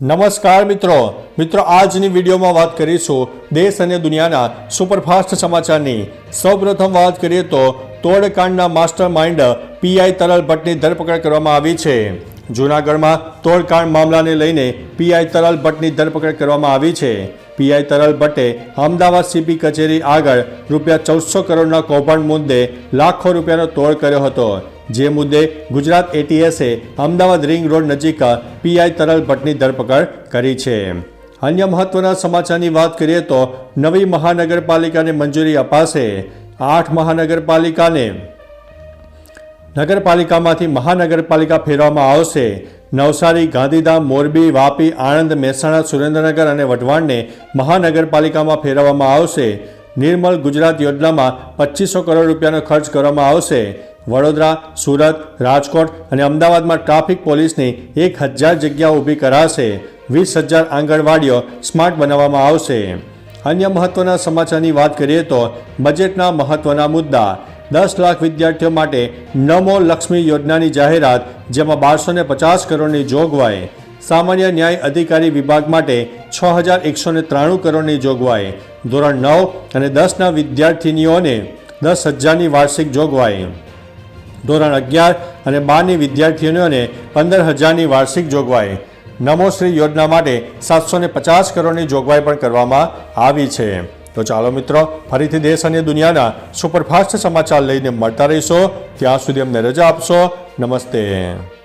નમસ્કાર મિત્રો. મિત્રો, આજની વિડીયોમાં વાત કરીશું દેશ અને દુનિયાના સુપરફાસ્ટ સમાચારની. સૌપ્રથમ વાત કરીએ તો તોડકાંડના માસ્ટર માઇન્ડ પીઆઈ તરલ ભટ્ટની ધરપકડ કરવામાં આવી છે. જૂનાગઢમાં તોડકાંડ મામલાને લઈને પીઆઈ તરલ ભટ્ટની ધરપકડ કરવામાં આવી છે. પીઆઈ તરલ ભટ્ટે અમદાવાદ સીપી કચેરી આગળ રૂપિયા ચૌદસો કરોડના કૌભાંડ મુદ્દે લાખો રૂપિયાનો તોડ કર્યો હતો. જે મુદ્દે ગુજરાત એટીએસે અમદાવાદ રિંગ રોડ નજીક પીઆઈ તરલ ભટ્ટની ધરપકડ કરી છે. અન્ય મહત્વના સમાચારની વાત કરીએ તો નવી મહાનગરપાલિકાને મંજૂરી અપાશે. આઠ મહાનગરપાલિકાને નગરપાલિકામાંથી મહાનગરપાલિકા ફેરવામાં આવશે. નવસારી, ગાંધીધામ, મોરબી, વાપી, આણંદ, મહેસાણા, સુરેન્દ્રનગર અને વઢવાણને મહાનગરપાલિકામાં ફેરવવામાં આવશે. નિર્મલ ગુજરાત યોજનામાં પચીસો કરોડ રૂપિયાનો ખર્ચ કરવામાં આવશે. વડોદરા, સુરત, રાજકોટ અને અમદાવાદમાં ટ્રાફિક પોલીસની એક હજાર જગ્યા ઊભી કરાશે. વીસ હજાર આંગણવાડીઓ સ્માર્ટ બનાવવામાં આવશે. અન્ય મહત્વના સમાચારની વાત કરીએ તો બજેટના મહત્વના મુદ્દા. દસ લાખ વિદ્યાર્થીઓ માટે નમો લક્ષ્મી યોજનાની જાહેરાત, જેમાં બારસો પચાસ કરોડની જોગવાઈ. સામાન્ય ન્યાય અધિકારી વિભાગ માટે છ હજાર એકસો ને ત્રાણું કરોડની જોગવાઈ. ધોરણ નવ અને દસના વિદ્યાર્થિનીઓને દસ હજારની વાર્ષિક જોગવાઈ. ધોરણ અગિયાર અને બારની વિદ્યાર્થીઓને પંદર હજારની વાર્ષિક જોગવાઈ. નમોશ્રી યોજના માટે સાતસો પચાસ કરોડની જોગવાઈ પણ કરવામાં આવી છે. તો ચાલો મિત્રો, ફરીથી દેશ અને દુનિયાના સુપરફાસ્ટ સમાચાર લઈને મળતા રહીશો. ત્યાં સુધી અમને રજા આપશો. નમસ્તે.